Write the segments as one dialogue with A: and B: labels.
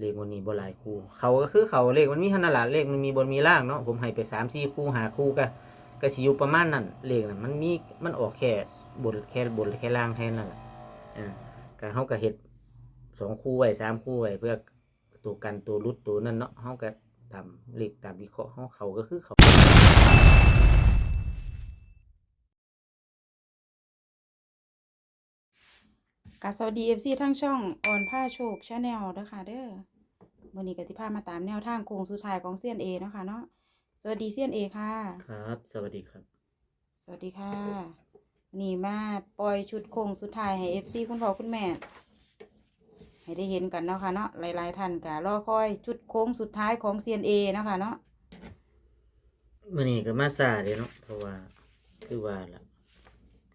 A: เลขวันนี้บ่หลายคู่ เขาก็คือเขาเลขมันมีขนาดละเลขมันมีบนมีล่างเนาะผมให้ไปสามสี่คู่หาคู่ก็ก็สิอยู่ประมาณนั้นเลขน่ะมันมีมันออกแค่บนแค่บนแค่ล่างแค่นั้นแหละอ่าก็เฮาก็เฮ็ดสองคู่ไว้สามคู่ไว้เพื่อตัวกันตัวรุดตัวนั่นเนาะเฮาก็ตามเลขตามวิเคราะห์เฮาเขาก็คือเขา
B: กับสวัสดีเอฟซีทั้งช่องออนผ้าโชคชาแนลนะคะเด้อ วันนี้กติภามาตามแนวทางโค้งสุดท้ายของเซียนเอเนาะคะเนาะสวัสดีเซียนเอค่ะ
A: ครับ สวัสดีครับ
B: สวัสดีค่ะนี่มาปล่อยชุดโค้งสุดท้ายให้เอฟซีคุณพ่อคุณแม่ ให้ได้เห็นกันเนาะค่ะเนาะหลายๆท่านกะรอคอยชุดโค้งสุดท้ายของเซียนเอเนาะค่ะเนาะ
A: มื่อนี้ก็มาซาเด้เนาะเพราะว่าคือว่าล่ะ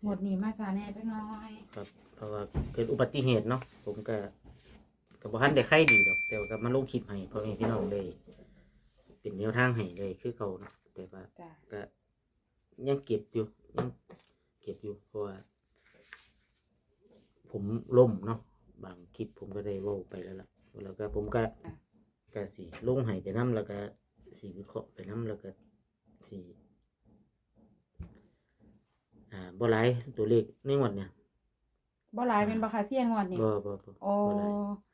B: หมดนี้มาซาแน่จังน้อย
A: ครับเพราะว่าเกิดอุบัติเหตุเนาะผมก็ ก็บ่ทันได้ไข้ดีดอก แต่ว่าก็มาลงคลิปให้พ่อแม่พี่น้องได้เป็นแนวทางให้เลยคือเก่าเนาะแต่ว่า
B: จ้ะ
A: ก็ยังเก็บอยู่ยังเก็บอยู่เพราะว่า ผมล่มเนาะบางคลิปผมก็ได้เว้าไปแล้วล่ะแล้วก็ผมก็ก็สิลงให้ไปนํแล้วก็สิวิเคราะห์ไปนํแล้วก็สิอ่าบ่หลายตัวเลขในงวดเนี่ย
B: บ่หลายเป็นบาคาเซียนงวดนี่
A: บ่บ่บ่
B: โอ้
A: บ่หลาย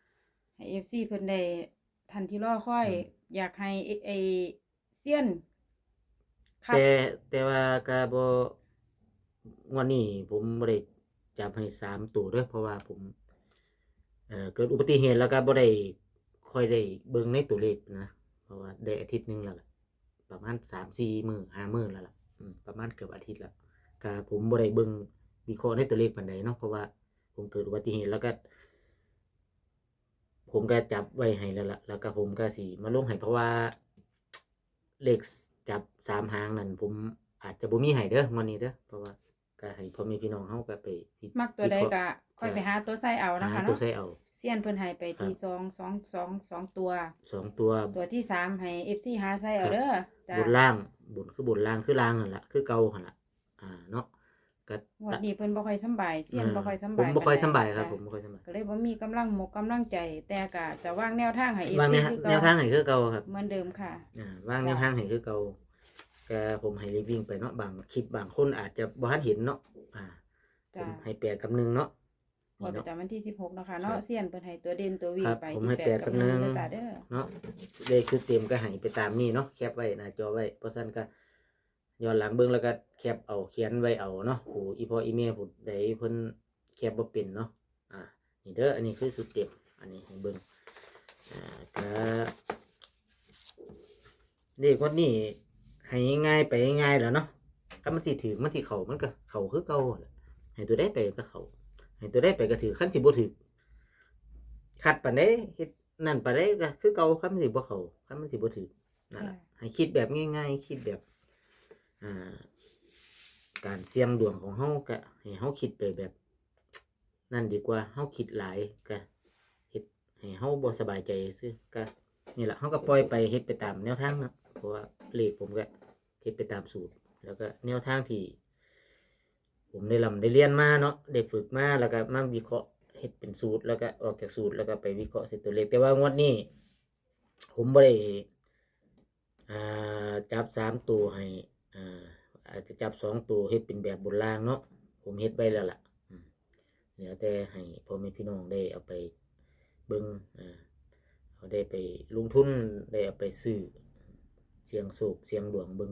B: ให้เอฟซีเพิ่นได้ทันที่รอคอย
A: อืม
B: อยากให้ไอ้ไอเซียนครับ
A: แต่แต่ว่าก็บ่งวดนี้ผมบ่ได้จับให้สามตัวเด้อเพราะว่าผมเอ่อเกิดอุบัติเหตุแล้วก็บ่ได้ค่อยได้เบิ่งในตัวเลขนะเพราะว่าได้อาทิตย์หนึงแล้วล่ะประมาณ3-4มื้อ5มื้อแล้วล่ะอืมประมาณเกือบอาทิตย์แล้วก็ผมบ่ได้เบิ่งวิเคราะห์ในตัวเลขปานใดเนาะเพราะว่าผมเกิดอุบัติเหตุแล้วก็ ผมก็จับไว้ให้แล้วล่ะแล้วก็ผมก็สิมาลงให้เพราะว่าเลขจับสามหางนั่นผมอาจจะบ่มีให้เด้องวันนี้เด้อเพราะว่าก็ให้พ่อแม่พี่น้องเฮาก็ไปพิ
B: มักตัวใด
A: วิเค
B: ก็
A: ราะห์
B: ค่อยไปหาตัวใส่เอานะ
A: หา
B: คะ
A: ตัว
B: เนาะ
A: ใส่เอา
B: เซียนเพิ่นให้ไปที่
A: ครับ
B: สองสองสองสองตัว
A: สองตัว
B: ตัวที่สามให้เอฟซีหาใส่เอาเด้อจ้า
A: บนล่างบนคือบนล่างคือล่างนั่นล่ะคือเก่าหั่นล่ะอ่าเนาะ ก็
B: งวดนี้เพิ่นบ่ค่อยสำบายเซียนบ่ค่อยสำ
A: ผ
B: บาย
A: มบ่ค่อย
B: ปนใด
A: สำบายครับ
B: จ้ะ
A: ผมบ่ค่อยสำบาย
B: ก็เลยบ่มีกำลังหมกกำลังใจ แต่ก็จะวางแนวทางให้เอฟ
A: วาง
B: ซี
A: แนว
B: คือ
A: แนว
B: เก่า
A: ทางให้คือเก่าครับ
B: เหมือนเดิมค่ะ
A: อ่าวางแน
B: จ้ะ
A: วทางให้คือเก่าก็ผมให้รีวิ่งไปเนาะบางคลิปบางคนอาจจะบ่ทันเห็นเนาะอ่าผ
B: จ้า
A: มให้แปดกับหนึ่งเนาะ
B: งวด
A: นี่
B: ประ
A: เนาะ
B: จำวันที่16นะคะ
A: ครั
B: เนาะ
A: บ
B: เซียนเพิ่นให้ตัวเด่นตัววิ่
A: ค
B: ง
A: รับ
B: ไป
A: ผม
B: ที่
A: ให้
B: แป
A: แป
B: ด
A: ด
B: กั
A: กั
B: บบหนึ่ง
A: หนึ่ง
B: เด้อจ้าเด้อ
A: เนาะเลขชุดเต็มก็ให้ไปตามนี้เนาะแคปไว้หน้าจอไว้เพราะฉะนั้นก็ ย้อนหลังเบิ่งแล้วก็แคปเอาเขียนไว้เอาเนาะผู้อีพ่ออีแม่ผู้ใดเพิ่นแคปบ่เป็นเนาะอ่านี่เด้ออันนี้คือสุดเต็มอันนี้ให้เบิ่งอ่าก็เลขวันนี้ให้ง่ายไปง่ายแล้วเนาะถ้ามันสิถือมันสิเข้ามันก็เข้าคือเก่าแหละให้ตัวได้ไปก็เข้าให้ตัวได้ไปก็ถือคันสิบ่ถือคัดปานใดเฮ็ดนั่นปานใดก็คือเก่าคันมันสิบ่เข้าคันมันสิบ่ถือนั่นแหละ
B: จ้ะ
A: ให้คิดแบบง่าย ๆ คิดแบบอ่า การเสี่ยงดวงของเฮาก็ให้เฮาคิดไปแบบ นั่นดีกว่าเฮาคิดหลายก็เฮ็ดให้เฮาบ่สบายใจซื่อก็นี่แหละเฮาก็ปล่อยไปเฮ็ดไปตามแนวทางนะเพราะว่าเลขผมก็เฮ็ดไปตามสูตร แล้วก็แนวทางที่ผมได้ลำได้เรียนมาเนาะได้ฝึกมาแล้วก็มาวิเคราะห์เฮ็ดเป็นสูตรแล้วก็ออกจากสูตรแล้วก็ไปวิเคราะห์เสร็จตัวเลขแต่ว่างวดนี้ ผมบ่ได้อ่าจับสามตัวให้ อ่าอาจจะจับสองตัวเฮ็ดเป็นแบบบนล่างเนาะผมเฮ็ดไว้แล้วล่ะอืมเหลือแต่ให้พ่อแม่พี่น้องได้เอาไปเบิ่งอ่าเอาได้ไปลงทุนได้เอาไปซื้อเสียงโศกเสียงดวงเบิ่ง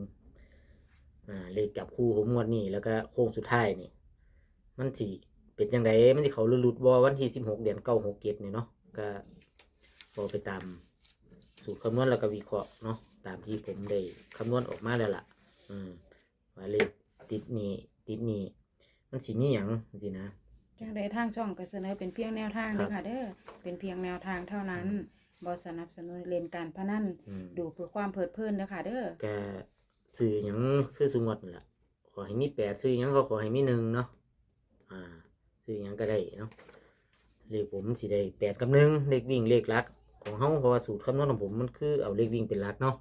A: อ่าเลขจับคู่ผมงวดนี้แล้วก็โค้งสุดท้ายนี่ มันสิเป็นจังไดมันสิเขาลุดบ่วันที่16เดือน9 6 7นี่เนาะก็พอไปตามสูตรคำนวณแล้วก็วิเคราะห์เนาะตามที่ผมได้คำนวณออกมาแล้วล่ะ อืมว่าเลขติดนี้ติดนี้มันสิมีหยังสินะ
B: จังใดทางช่องก็เสนอเป็นเพียงแนวทาง
A: ครับ
B: เด้อค่ะ เด้อเป็นเพียงแนวทางเท่านั้นบ่สนับสนุนเล่นการพนัน
A: อืม
B: ดูเพื่อความเพลิดเพลินเด้อค่ะ เด้อ
A: ก็สื่อหยังคือสุงวดนั่นล่ะขอให้มีแปดสื่อหยังก็ขอให้มีหนึ่งเนาะอ่าสื่อหยังก็ได้เนาะเลขผมสิได้แปดกับหนึ่งเลขวิ่งเลขหลักของเฮาเพราะว่าสูตรคำนวณของผมมันคือเอาเลขวิ่งเป็นหลักเนาะ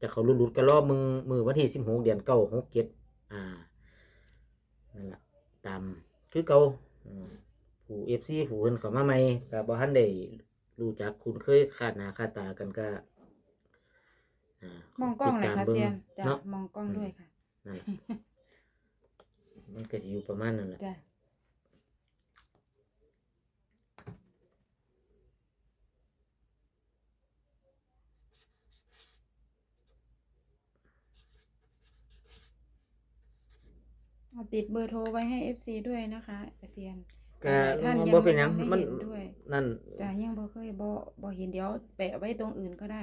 A: จะเขาลุดๆก็รอบมือมือวันที่สิบหกเดือนเก้าหกเจ็ดอ่านั่นแหละตามคือเก่าอืมผู้เอฟซีผู้เพิ่นเข้ามาใหม่ก็บ่ทันได้รู้จักคุ้นเคยคาดหน้าคาดตากันก็อ่าม
B: องกล้องเลยค่ะ
A: ติดตามบิ่
B: เซียนจ้ะ
A: เนาะ
B: มองกล้องด้วยค่ะ
A: นั่นล่ะมันก็สิอยู่ประมาณนั้นแหละ
B: จ้ะ เอาติดเบอร์โทรไว้ให้ FC ด้วยนะคะเซียน
A: ก็
B: ท่านยัง
A: บ่เป็นหยัง
B: ไม่
A: มัน
B: เห็นด้วย
A: นั่น
B: จ้ะยังบ่เคยบ่บ่เห็นเดี๋ยวแปะไว้ตรงอื่นก็ได้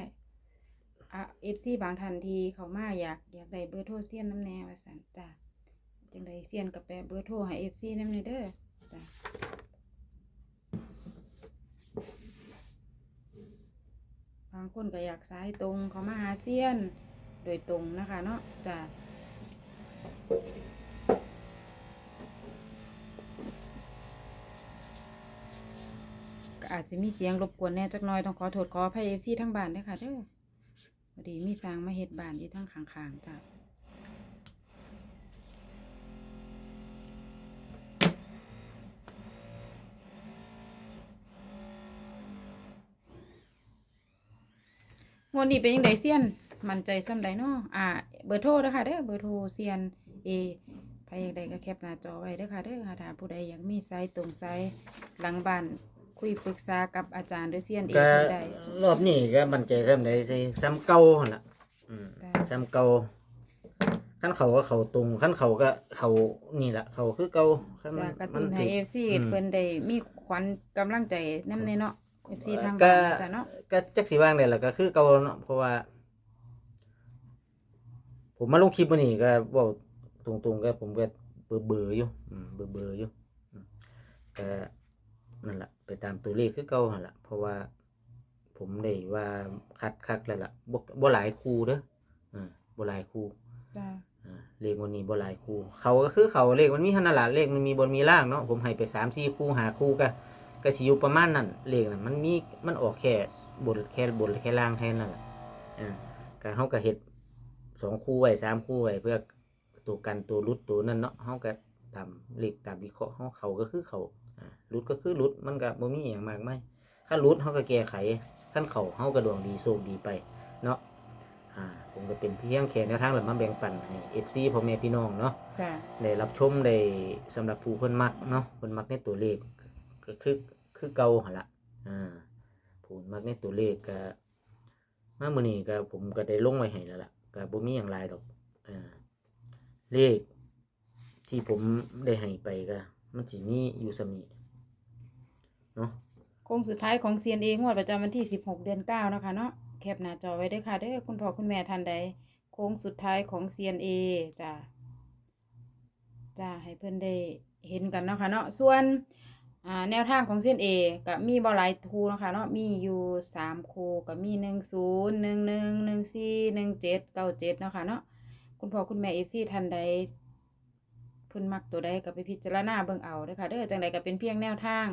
B: อะ FC บางทันทีเขามาอยากอยากได้เบอร์โทรเซียนน้ำแน่ว่าซั่นจ้ะจังไดเซียนก็แปะเบอร์โทรให้ FC นำแน่เด้อจ้ะบางคนก็อยากสายตรงเขามาหาเซียน โดยตรงนะคะเนาะจ้ะ ก็อาจจะมีเสียงรบกวนแน่จักน่อยต้องขอโทษขออภัยเอฟซีทั้งบ้านด้วยค่ะเด้อพอดีมีสร้างมาเฮ็ดบ้านอยู่ทั้งข้างๆจ้ะงวดนี้เป็นยังไงเซียน มันใจซ้ำใดเนาะอ่า เบอร์โทรเด้อค่ะเด้อเบอร์โทรเซียนเอใครอยากได้ก็แคปหน้าจอไว้เด้อค่ะเด้อค่ะถ้าผู้ใดอยากมีไซต์ตรงไซต์หลังบ้าน คุยปรึกษากับอาจารย์หรือเซียนเอ
A: ก็
B: เพิ่นได้
A: รอบนี้ก็มั่นใจซ้ำใดสิซ้ำเก่าหั่นล่ะอืม
B: จ้ะ
A: ซ้ำเก่าขั้นเขาก็เขาตรงขั้นเขาก็เขานี่ล่ะ เขาคือเก่าขั้นมั
B: จะ
A: น
B: กระตุ้นให้
A: ถึง
B: เอฟซี
A: อืม
B: เพิ่นได้มีขวัญกำลังใจนำในเนาะเอฟซีทาง
A: ก็
B: บ้านจ้ะเนาะ
A: ก็จักสิว่างได้ล่ะก็คือเก่าเนาะเพราะว่า ผมมาลงคลิปมื้อนี้ก็เว้าตรงๆก็ผมก็เบื่อเบื่อๆอยู่อืมเบื่อเบื่อๆอยู่อืมก็ นั่นล่ะไปตามตัวเลขคือเก่าหั่นล่ะเพราะว่าผมได้ว่าคัดคักแล้วล่ะบ่บ่หลายคู่เด้ออ่าบ่หลายคู่
B: จ้ะ
A: อ่าเลขมันมีบ่หลายคู่เขาก็คือเขาเลขมันมีเท่านั้นล่ะเลขมันมีบนมีล่างเนาะผมให้ไป3 4คู่หาคู่ก็ก็สิอยู่ประมาณนั้นเลขน่ะมันมีมันออกแค่บนแค่บนแค่ล่างแค่นั้นล่ะอ่าก็เฮาก็เฮ็ดสองคู่ไว้สามคู่ไว้เพื่อตัวกันตัวรุดตัวนั้นเนาะเฮาก็ตามเลขตามวิเคราะห์เฮาเขาก็คือเขาอ่า รุดก็คือรุดมันก็บ่มีหยังมากมายถ้ารุดเฮาก็แก้ไขคันเขาเฮาก็ดวงดีโชคดีไปเนาะอ่าผมก็เป็นเพียงแค่แนวทางหลัมาแบ่งปันให้ FC พ่อแม่พี่น้องเนาะ
B: จ้ะ
A: ได้รับชมได้สำหรับผู้เพิ่นมักเนาะเพิ่นมักในตัวเลขก็คือคือเก่าหั่นล่ะอ่าผู้มักในตัวเลขก็มามื้อนี้ก็ผมก็ได้ลงไว้ให้แล้วล่ะก็บ่มีหยังหลายดอกอ่าเลขที่ผมได้ให้ไปก็ มันสิมีอยู่สมีเนาะ
B: โค้งสุดท้ายของ CNA งวดประจำวันที่ 16 เดือน 9 นะคะเนาะแคปหน้าจอไว้ด้อค่ะเด้อคุณพ่อคุณแม่ท่านใด โค้งสุดท้ายของ CNA จ้ะจ้ะให้เพิ่อนได้เห็นกันเนาะค่ะเนาะส่วนแนวทางของ CNA ก็มีบ่หลายคูนะคะเนาะมีอยู่3คูก็มี10 11 14 17 97เนาะค่ะเนาะคุณพ่อคุณแม่ FC ท่านใด เพิ่นมักตัวใดก็ไปพิจารณาเบิ่งเอาเด้อค่ะเด้อจังใดก็เป็นเพียงแนวทาง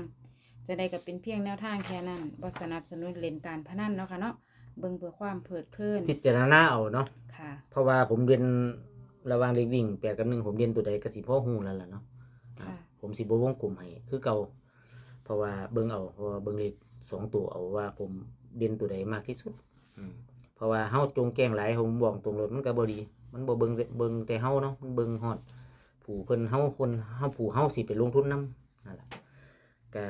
B: จังใดก็เป็นเพียงแนวทางแค่นั้นบ่สนับสนุนเล่นการพนันเนาะค่ะเนาะเบิ่งเพื่อความเพลิดเพลิน
A: พิจารณาเอาเนาะ
B: ค่ะ
A: เพราะว่าผมเรียนระหว่างเลขวิ่งแปดกับหนึ่งผมเรียนตัวใดก็สิพ่อฮู้แล้วล่ะเนาะอ่า
B: ค่ะ
A: ผมสิบ่วงกลุ่มให้คือเก่าเพราะว่าเบิ่งเอาเพราะว่าเบิ่งเลขสองตัวเอาว่าผมเรียนตัวใดมากที่สุดอืมเพราะว่าเฮาจงแกล้งหลายผมบอกตรงรถมันก็บ่ดี มันบ่เบิ่งแต่เบิ่งแต่เฮาเนาะมันเบิ่งฮอด ผู้เพิ่นเฮาคนเฮาผู้เฮาสิไปลงทุนนํนั่นล่ะก็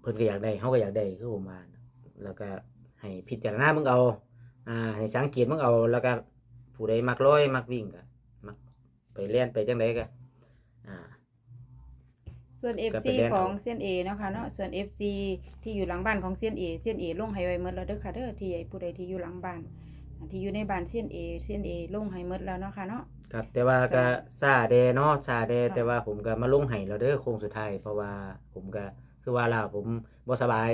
A: เพิ่นก็อยากได้เฮาก็อยากได้คือผมว่านะแล้วก็ให้พิจารณาเบิ่งเอาอ่าให้สังเกตเบิ่งเอา แล้วก็ผู้ใดมักร้อยมักวิ่งก็มักไปเล่นไปจังไดก็อ่า
B: ส่วน
A: ก็
B: FC
A: ไปเล่น
B: ของ
A: เอา
B: เซียน A เนาะค่ะเนาะส่วน FC ที่อยู่หลังบ้านของเซียน A เซียน A ลงให้ไว้หมดแล้วเด้อค่ะเด้อที่ไอ้ผู้ใดที่อยู่หลังบ้าน อ่าที่อยู่ในบ้านเซียน A เซียน A ลงให้หมดแล้วเนาะค่ะเนาะ
A: ครับแต่ว่าก็
B: จ้ะ
A: ซาแดเนาะซาแด
B: ค่ะ
A: แต่ว่าผมก็มาลงให้แล้วเด้อโค้งสุดท้ายเพราะว่าผมก็คือว่าล่ะผมบ่สบาย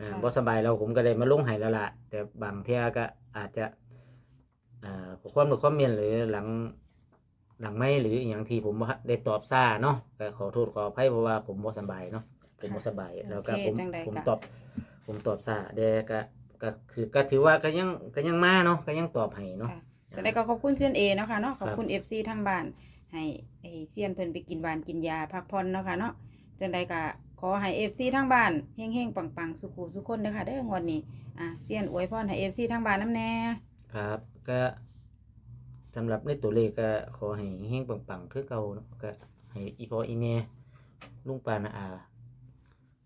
A: อ่าบ่สบายแล้วผมก็เลยมาลงให้แล้วล่ะแต่บางเที่ยก็อาจจะอ่าขอความหรือความเมียนหรือหลังหลังไม่หรืออหย่างที่ผมบ่ได้ตอบซ่าเนาะก็ขอโทษขออภัยเพราะว่าผมบ่สบายเนาะผมบ่สบายแล้วก็
B: โอเค
A: ผม
B: จังใด
A: ผม
B: ก็
A: ตอบผมตอบซ่าแดก็ ก็คือก็ถือว่าก็ยังก็ยังมาเนาะก็ยังตอบให้เนาะ
B: ค่ะ จะได้ก็ขอบคุณเซียน A เนาะค่ะเนาะขอบ
A: ครับ
B: คุณ FC ทางบ้าน ให้ไอ้เซียนเพิ่นไปกินหวานกินยาพักผ่อนเนาะค่ะเนาะจังใดก็ขอให้เอฟซีทั้งบ้านเฮงๆปังๆสุขุสุขคนเด้อค่ะเด้องวดนี้อะเซียนอวยพรให้เอฟซีทั้งบ้านน้ำแน่
A: ครับก็สำหรับในตัวเลขก็ขอให้เฮงปังๆคือเก่าเนาะก็ให้อีพออีเมลุงปานาอา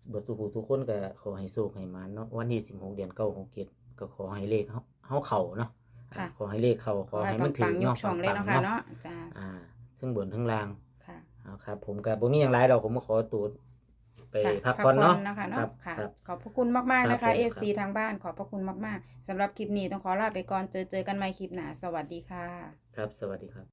A: เบิดสุขุทุกคนก็ขอให้โชคให้หมานเนาะวันที่16เดือน9 6 7ก็ขอให้เลขเฮาเฮาเข้าเนาะอ่าขอให้เลขเข้าขอให้มันถึ
B: ปั
A: ง
B: งๆยกช่องเลยเนาะค่ะ
A: ปังๆ
B: เนาะจ้า
A: อ่าทั้งบนทั้งล่าง
B: ค่ะ
A: เอาครับ ผมก็บ่มีหยังหลายดอกผมก็ขอตัวไป
B: ค่ะ
A: พักผ่อนเนาะ
B: นะคะ
A: ค
B: เนาะ
A: รับ
B: ค่ะ
A: ครับ
B: ขอบพระคุณมากๆนะ
A: ครั
B: คะ
A: บผม
B: FC ทางบ้านขอบพระคุณมากๆสำหรับคลิปนี้ต้องขอลาไปก่อนเจอเจอกันใหม่คลิปหน้าสวัสดีค่ะ
A: ครับสวัสดีครับ